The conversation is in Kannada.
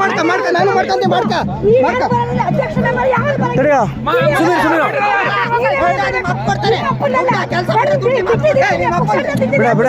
ಮಾಡ್ಕ ಮಾಡ್ಕ ನಾನು ಮಾಡ್ಕೊಂತೀನಿ ಮಾಡ್ಕ. ಮಾಡ್ಕ ತಡೆಯ ಸುಮೀರ್ ಸುಮೀರ್ ಬಿಡ ಬಿಡ.